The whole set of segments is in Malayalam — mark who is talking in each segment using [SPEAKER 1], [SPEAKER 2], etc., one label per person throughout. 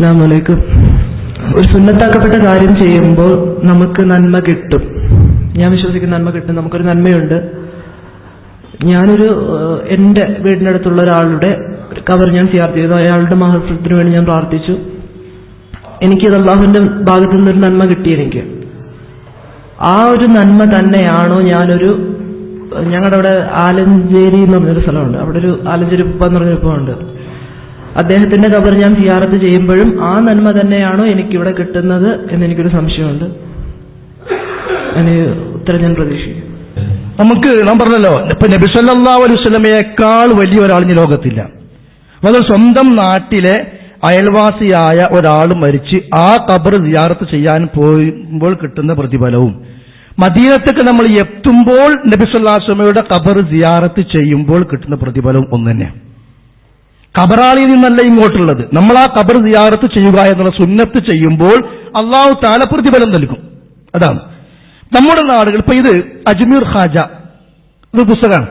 [SPEAKER 1] അസ്സാം വലൈക്കും ഒരു സുന്നത്താക്കപ്പെട്ട കാര്യം ചെയ്യുമ്പോൾ നമുക്ക് നന്മ കിട്ടും. ഞാൻ വിശ്വസിക്കുന്ന നന്മ കിട്ടും. നമുക്കൊരു നന്മയുണ്ട്. ഞാനൊരു എന്റെ വീടിനടുത്തുള്ള ഒരാളുടെ കവർ ഞാൻ സിയാർ ചെയ്തു. അയാളുടെ മഹത്വത്തിന് വേണ്ടി ഞാൻ പ്രാർത്ഥിച്ചു. എനിക്ക് അള്ളാഹുവിന്റെ ഭാഗത്തു നിന്നൊരു നന്മ കിട്ടി എനിക്ക്. ആ ഒരു നന്മ തന്നെയാണോ ഞാനൊരു ഞങ്ങളുടെ അവിടെ ആലഞ്ചേരി എന്ന് പറഞ്ഞൊരു സ്ഥലമുണ്ട്. അവിടെ ഒരു ആലഞ്ചേരി ഉപ്പ എന്ന് പറഞ്ഞൊരു ഉപ്പുണ്ട് അദ്ദേഹത്തിന്റെ കബർ ഞാൻ സിയാറത്ത് ചെയ്യുമ്പോഴും ആ നന്മ തന്നെയാണോ എനിക്കിവിടെ കിട്ടുന്നത് എന്ന് എനിക്കൊരു സംശയമുണ്ട്. ഉത്തരം ഞാൻ പ്രതീക്ഷിക്കും
[SPEAKER 2] നമുക്ക് നാം പറഞ്ഞല്ലോ ഇപ്പൊ നബി സല്ലല്ലാഹു അലൈഹി വസല്ലമയേക്കാൾ വലിയ ഒരാൾ ഈ ലോകത്തില്ല. അത് സ്വന്തം നാട്ടിലെ അയൽവാസിയായ ഒരാൾ മരിച്ച് ആ കബർ സിയാറത്ത് ചെയ്യാൻ പോകുമ്പോൾ കിട്ടുന്ന പ്രതിഫലവും മദീനത്തേക്ക് നമ്മൾ എത്തുമ്പോൾ നബി സല്ലല്ലാഹു അലൈഹി വസല്ലമയുടെ കബർ സിയാറത്ത് ചെയ്യുമ്പോൾ കിട്ടുന്ന പ്രതിഫലവും ഒന്ന് തന്നെ കബറാളിയിൽ നിന്നല്ല ഇങ്ങോട്ടുള്ളത്. നമ്മൾ ആ കബർ സിയാറത്ത് ചെയ്യുക എന്നുള്ള സുന്നത്ത് ചെയ്യുമ്പോൾ അള്ളാഹു താല പ്രതിഫലം നൽകും. അതാണ്. നമ്മുടെ നാടുകൾ ഇപ്പൊ ഇത് അജ്മീർ ഖാജ ഇത് പുസ്തകമാണ്.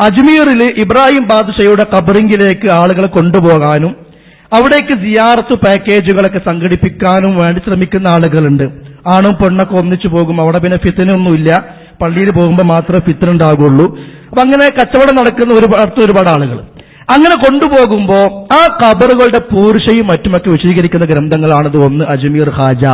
[SPEAKER 2] അജ്മീറിൽ ഇബ്രാഹിം ബാദ്ഷയുടെ കബറിങ്കിലേക്ക് ആളുകളെ കൊണ്ടുപോകാനും അവിടേക്ക് സിയാറത്ത് പാക്കേജുകളൊക്കെ സംഘടിപ്പിക്കാനും വേണ്ടി ശ്രമിക്കുന്ന ആളുകളുണ്ട്. ആണും പെണ്ണൊക്കെ ഒന്നിച്ചു പോകും. അവിടെ പിന്നെ ഫിത്തനൊന്നുമില്ല പള്ളിയിൽ പോകുമ്പോൾ മാത്രമേ ഫിത്തനുണ്ടാകുള്ളൂ. അപ്പൊ അങ്ങനെ കച്ചവടം നടക്കുന്ന ഒരുപാട് ഒരുപാട് ആളുകൾ അങ്ങനെ കൊണ്ടുപോകുമ്പോ ആ കബറുകളുടെ പൂർഷയും മറ്റുമൊക്കെ വിശദീകരിക്കുന്ന ഗ്രന്ഥങ്ങളാണത്. ഒന്ന് അജ്മീർ ഹാജ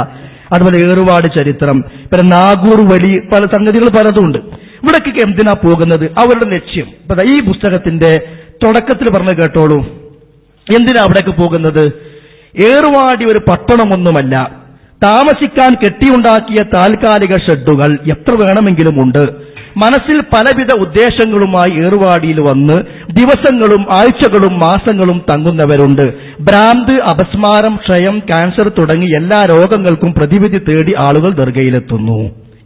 [SPEAKER 2] അതുപോലെ ഏറുപാട് ചരിത്രം പിന്നെ നാഗൂർ വലി പല സംഗതികൾ പലതുമുണ്ട് ഇവിടേക്കൊക്കെ എന്തിനാ പോകുന്നത്? അവരുടെ ലക്ഷ്യം. ഈ പുസ്തകത്തിന്റെ തുടക്കത്തിൽ പറഞ്ഞു കേട്ടോളൂ. എന്തിനാ അവിടേക്ക് പോകുന്നത്? ഏറുവാടി ഒരു പട്ടണമൊന്നുമല്ല. താമസിക്കാൻ കെട്ടിയുണ്ടാക്കിയ താൽക്കാലിക ഷെഡുകൾ എത്ര വേണമെങ്കിലും ഉണ്ട്. മനസ്സിൽ പലവിധ ഉദ്ദേശങ്ങളുമായി ഏറുവാടിയിൽ വന്ന് ദിവസങ്ങളും ആഴ്ചകളും മാസങ്ങളും തങ്ങുന്നവരുണ്ട്. ഭ്രാന്ത് അപസ്മാരം ക്ഷയം ക്യാൻസർ തുടങ്ങി എല്ലാ രോഗങ്ങൾക്കും പ്രതിവിധി തേടി ആളുകൾ ദർഗയിലെത്തുന്നു.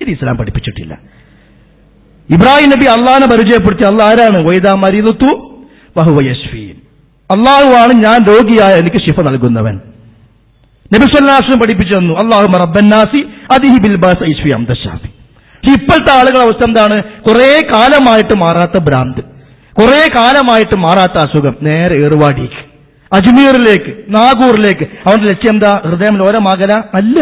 [SPEAKER 2] ഇത് ഇസ്ലാം പഠിപ്പിച്ചിട്ടില്ല. ഇബ്രാഹിം നബി അള്ളാഹിനെ പരിചയപ്പെടുത്തി അള്ളാഹ് ആരാണ്? വൈദാ മരിതുത്തു ബഹുവയശ്വീൻ അള്ളാഹുവാണ് ഞാൻ രോഗിയായ എനിക്ക് ശിഫ നൽകുന്നവൻ. നബിസ്വല്ലാസിനും പഠിപ്പിച്ചു തന്നു. അള്ളാഹു റബ്ബന്നാസി അതിഹി ബിൽബാസ് ഐശ്വി അന്തശാഫി ഇപ്പോഴത്തെ ആളുകളുടെ അവസ്ഥ എന്താണ്? കുറെ കാലമായിട്ട് മാറാത്ത ഭ്രാന്ത്. കുറെ കാലമായിട്ട് മാറാത്ത അസുഖം. നേരെ ഏറുവാടിയേക്ക് അജ്മീറിലേക്ക് നാഗൂറിലേക്ക്. അവന്റെ ലക്ഷ്യം എന്താ? ഹൃദയം ലോരമാകല അല്ല.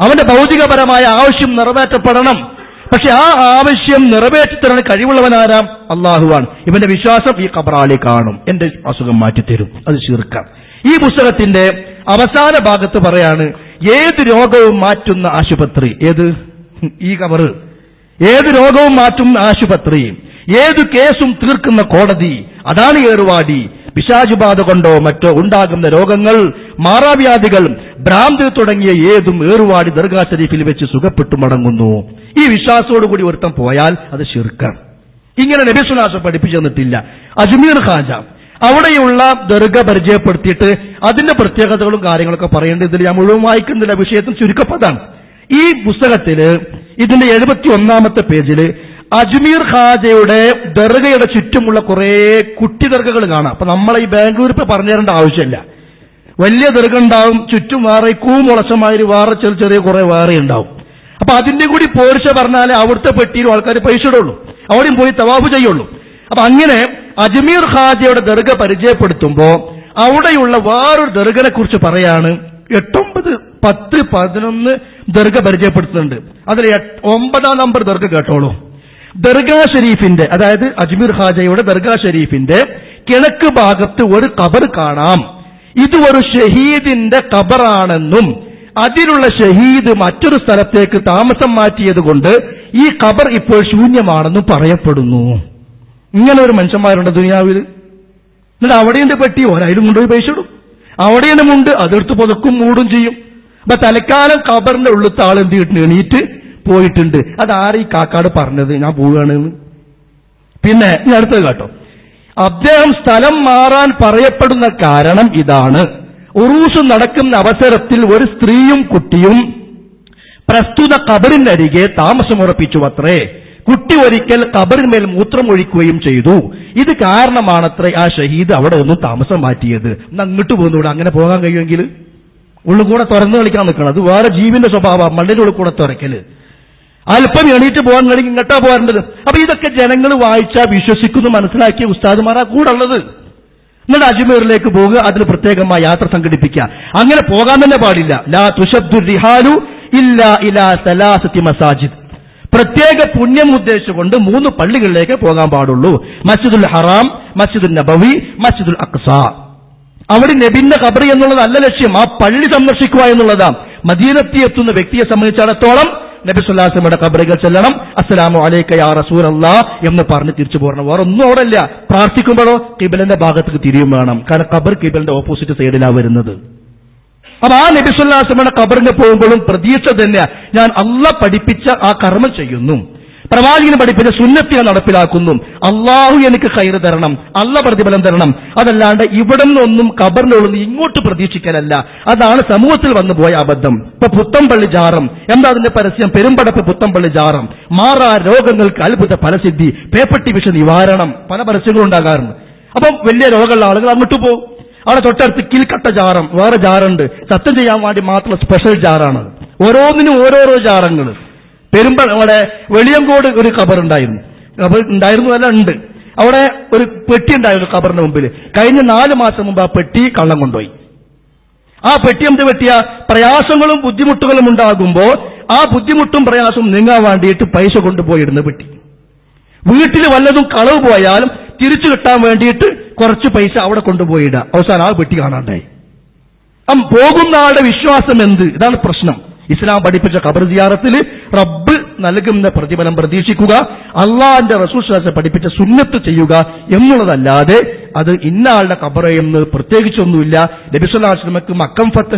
[SPEAKER 2] അവന്റെ ഭൗതികപരമായ ആവശ്യം നിറവേറ്റപ്പെടണം. പക്ഷെ ആ ആവശ്യം നിറവേറ്റി തരാൻ കഴിവുള്ളവനാരാം അള്ളാഹുവാണ്. ഇവന്റെ വിശ്വാസം ഈ കബറാളി കാണും. എന്റെ അസുഖം മാറ്റിത്തരും. അത് ചീർക്കാം ഈ പുസ്തകത്തിന്റെ അവസാന ഭാഗത്ത് പറയാണ് ഏത് രോഗവും മാറ്റുന്ന ആശുപത്രി ഏത്? ഈ കവറ് ഏത് രോഗവും മാറ്റുന്ന ആശുപത്രി ഏത് കേസും തീർക്കുന്ന കോടതി അതാണ് ഏറുവാടി. പിശാചുബാധ കൊണ്ടോ മറ്റോ ഉണ്ടാകുന്ന രോഗങ്ങൾ മാറാവ്യാധികൾ ഭ്രാന്തി തുടങ്ങിയ ഏതും ഏറുവാടി ദർഗാ ഷരീഫിൽ വെച്ച് സുഖപ്പെട്ടു മടങ്ങുന്നു. ഈ വിശ്വാസത്തോടുകൂടി ഒരുത്തം പോയാൽ അത് ശിർക്കാം. ഇങ്ങനെ നബിസുനാശം പഠിപ്പിച്ചു തന്നിട്ടില്ല. അജ്മീർ ഖാജ അവിടെയുള്ള ദർഗ പരിചയപ്പെടുത്തിയിട്ട് അതിന്റെ പ്രത്യേകതകളും കാര്യങ്ങളൊക്കെ പറയേണ്ടതില്ല. ഞാൻ മുഴുവൻ വായിക്കുന്നില്ല വിഷയത്തിൽ ചുരുക്കപ്പതാണ് ഈ പുസ്തകത്തിൽ ഇതിന്റെ എഴുപത്തി ഒന്നാമത്തെ പേജിൽ അജ്മീർ ഖാജയുടെ ദർഗയുടെ ചുറ്റുമുള്ള കുറെ കുട്ടി ദർഗകൾ കാണാം. അപ്പൊ നമ്മളെ ഈ ബാംഗ്ലൂരിൽ പറഞ്ഞു തരേണ്ട ആവശ്യമില്ല. വലിയ ദർഗ ഉണ്ടാവും ചുറ്റും വേറെ കൂമുളച്ചമാതിരി വേറെ ചെറിയ ചെറിയ കുറെ വേറെ ഉണ്ടാവും. അപ്പൊ അതിന്റെ കൂടി പോരിച്ച പറഞ്ഞാൽ അവിടുത്തെ പെട്ടിയിലും ആൾക്കാർ പൈസ ഇടുള്ളൂ. അവിടെയും പോയി തവാഫ് ചെയ്യുള്ളൂ. അപ്പൊ അങ്ങനെ അജ്മീർ ഖാജയുടെ ദർഗ പരിചയപ്പെടുത്തുമ്പോ അവിടെയുള്ള വേറൊരു ദർഗനെ കുറിച്ച് പറയാണ്. എട്ടൊമ്പത് പത്ത് പതിനൊന്ന് ദർഗ പരിചയപ്പെടുത്തുന്നുണ്ട്. അതിൽ ഒമ്പതാം നമ്പർ ദർഗ കേട്ടോളൂ. ദർഗാ ഷെരീഫിന്റെ അതായത് അജ്മീർ ഹാജയുടെ ദർഗാ ഷെരീഫിന്റെ കിഴക്ക് ഭാഗത്ത് ഒരു കബർ കാണാം. ഇത് ഒരു ഷഹീദിന്റെ കബറാണെന്നും അതിലുള്ള ഷഹീദ് മറ്റൊരു സ്ഥലത്തേക്ക് താമസം മാറ്റിയത് കൊണ്ട് ഈ കബർ ഇപ്പോൾ ശൂന്യമാണെന്നും പറയപ്പെടുന്നു. ഇങ്ങനെ ഒരു മനുഷ്യന്മാരുണ്ട് ദുനിയാവിൽ. എന്നിട്ട് അവിടെയുണ്ട് പെട്ടി ഓരായാലും കൊണ്ടുപോയി പൈസ ഇടും അവിടെയുണ്ട് മുണ്ട് അതെടുത്ത് പുതക്കും മൂടും ചെയ്യും. അപ്പൊ തലക്കാലം കബറിന്റെ ഉള്ളിലത്തെ ആൾ എന്ത് ചെയ്തിട്ടുണ്ട്? എണീറ്റ് പോയിട്ടുണ്ട്. അതാരെ ഈ കാക്കാട് പറഞ്ഞത്? ഞാൻ പോവുകയാണെന്ന് പിന്നെ ഞാൻ അടുത്തത് കേട്ടോ. അദ്ദേഹം സ്ഥലം മാറാൻ പറയപ്പെടുന്ന കാരണം ഇതാണ്. ഉറൂസ് നടക്കുന്ന അവസരത്തിൽ ഒരു സ്ത്രീയും കുട്ടിയും പ്രസ്തുത കബറിനരികെ താമസമുറപ്പിച്ചു അത്രേ കുട്ടി ഒരിക്കൽ കബറിന്മേൽ മൂത്രമൊഴിക്കുകയും ചെയ്തു. ഇത് കാരണമാണത്രേ ആ ഷഹീദ് അവിടെ ഒന്നും താമസം മാറ്റിയത്. അങ്ങോട്ട് പോകുന്നൂടെ അങ്ങനെ പോകാൻ കഴിയുമെങ്കിൽ? ഉള്ളിൽ കൂടെ തുറന്നു കളിക്കാൻ നിൽക്കണം. അത് വേറെ ജീവിന്റെ സ്വഭാവം മണ്ണിന്റെ ഉള്ളിൽ കൂടെ തുറക്കൽ. അല്പം എണീറ്റ് പോകാൻ കഴിയും ഇങ്ങോട്ടാ പോകാറുണ്ട് അപ്പൊ ഇതൊക്കെ ജനങ്ങൾ വായിച്ചാൽ വിശ്വസിക്കുന്നു മനസ്സിലാക്കിയ ഉസ്താദുമാരാ കൂടെ ഉള്ളത്. എന്നിട്ട് അജ്മീറിലേക്ക് പോകുക അതിൽ പ്രത്യേകമായി യാത്ര സംഘടിപ്പിക്കുക. അങ്ങനെ പോകാൻ തന്നെ പാടില്ല. ലാ തുഷദ്ദു റിഹാലു ഇല്ല ഇലാ സലാസത്തി മസാജിദ്. പ്രത്യേക പുണ്യം ഉദ്ദേശിച്ചുകൊണ്ട് മൂന്ന് പള്ളികളിലേക്ക് പോകാൻ പാടുള്ളൂ. മസ്ജിദുൽ ഹറാം മസ്ജിദുൽ നബവി മസ്ജിദുൽ അക്സ. അവിടെ നബിന്റെ ഖബറി എന്നുള്ളതല്ല ലക്ഷ്യം. ആ പള്ളി സന്ദർശിക്കുക എന്നുള്ളതാണ്. മദീനത്തി എത്തുന്ന വ്യക്തിയെ സംബന്ധിച്ചിടത്തോളം നബി സുല്ലാസ്ലമയുടെ ഖബറുകൾ ചെല്ലണം. അസ്സലാമു അലൈക്ക യാ റസൂൽ എന്ന് പറഞ്ഞ് തിരിച്ചു പോരണം. വേറെ ഒന്നും അവിടെ ഇല്ല. പ്രാർത്ഥിക്കുമ്പോഴോ കിബിലിന്റെ ഭാഗത്തേക്ക് തിരിയും വേണം. കാരണം ഖബർ കിബിലിന്റെ ഓപ്പോസിറ്റ് സൈഡിലാണ് വരുന്നത്. അപ്പൊ ആ നബി സുല്ലാസ്ലമയുടെ ഖബറിന് പോകുമ്പോഴും പ്രതീക്ഷ തന്നെ ഞാൻ അള്ള പഠിപ്പിച്ച ആ കർമ്മം ചെയ്യുന്നു. പ്രവാചകന് പഠിപ്പിച്ച സുന്നത്തിനെ നടപ്പിലാക്കുന്നു. അള്ളാഹു എനിക്ക് കയറ് തരണം അല്ല പ്രതിഫലം തരണം. അതല്ലാണ്ട് ഇവിടെ നിന്നൊന്നും കബറിനുള്ളൊന്നും ഇങ്ങോട്ട് പ്രതീക്ഷിക്കലല്ല. അതാണ് സമൂഹത്തിൽ വന്നു പോയ അബദ്ധം. ഇപ്പൊ പുത്തമ്പള്ളി ജാറം. എന്താ അതിന്റെ പരസ്യം? പെരുമ്പടപ്പ് പുത്തമ്പള്ളി ജാറം. മാറാ രോഗങ്ങൾക്ക് അത്ഭുത ഫലസിദ്ധി. പേപ്പട്ടി വിഷ നിവാരണം. പല പരസ്യങ്ങളും ഉണ്ടാകാറുണ്ട്. അപ്പം വലിയ രോഗമുള്ള ആളുകൾ അങ്ങോട്ട് പോകും. അവിടെ തൊട്ടടുത്ത് കിൽക്കട്ട ജാറം. വേറെ ജാറുണ്ട്. സത്യം ചെയ്യാൻ വേണ്ടി മാത്രം സ്പെഷ്യൽ ജാറാണ് ഓരോന്നിനും ഓരോരോ ജാറങ്ങൾ. പെരുമ്പ അവിടെ വെളിയങ്കോട് ഒരു ഖബർ ഉണ്ടായിരുന്നു. ഖബർ ഉണ്ടായിരുന്നു അല്ല ഉണ്ട്. അവിടെ ഒരു പെട്ടി ഉണ്ടായിരുന്നു ഖബറിന്റെ മുമ്പിൽ കഴിഞ്ഞ നാല് മാസം മുമ്പ് ആ പെട്ടി കള്ളം കൊണ്ടുപോയി. ആ പെട്ടി എന്ത് പറ്റിയ? പ്രയാസങ്ങളും ബുദ്ധിമുട്ടുകളും ഉണ്ടാകുമ്പോൾ ആ ബുദ്ധിമുട്ടും പ്രയാസവും നീങ്ങാൻ വേണ്ടിയിട്ട് പൈസ കൊണ്ടുപോയിടുന്ന പെട്ടി. വീട്ടിൽ വല്ലതും കളവ് പോയാലും തിരിച്ചു കിട്ടാൻ വേണ്ടിയിട്ട് കുറച്ച് പൈസ അവിടെ കൊണ്ടുപോയിടുക അവസാനം ആ പെട്ടി കാണാണ്ടായി. പോകുന്ന ആളുടെ വിശ്വാസം എന്ത്? ഇതാണ് പ്രശ്നം. ഇസ്ലാം പഠിപ്പിച്ച ഖബർ ജിയാറത്തിൽ റബ്ബ് നൽകുന്ന പ്രതിഫലം പ്രതീക്ഷിക്കുക അള്ളാഹിന്റെ റസൂൽ പഠിപ്പിച്ച സുന്നത്ത് ചെയ്യുക എന്നുള്ളതല്ലാതെ അത് ഇന്ന ആളുടെ ഖബറ എന്ന് പ്രത്യേകിച്ചൊന്നുമില്ല. നബിസ്വല്ലാശ്രമക്ക് മക്കം ഫത്ത്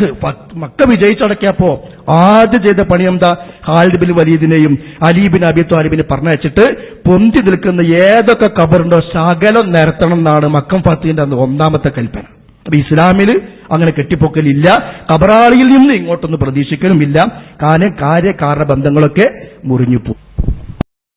[SPEAKER 2] മക്ക വിജയിച്ചടക്കിയപ്പോ ആദ്യം ചെയ്ത പണി എന്താ? ഹാലിദ് ബിൻ വലീദിനെയും അലീബിൻ അബി താലിബിനെ പറഞ്ഞയച്ചിട്ട് പൊന്തി നിൽക്കുന്ന ഏതൊക്കെ കബറുണ്ടോ ശകലം നിരത്തണം എന്നാണ് മക്കം ഫത്തിന്റെ ഒന്നാമത്തെ കൽപ്പന. അപ്പൊ ഇസ്ലാമിൽ അങ്ങനെ കെട്ടിപ്പൊക്കലില്ല. കബറാളിയിൽ നിന്ന് ഇങ്ങോട്ടൊന്നും പ്രതീക്ഷിക്കലുമില്ല. കാരണം കാര്യകാരണ ബന്ധങ്ങളൊക്കെ മുറിഞ്ഞു പോകും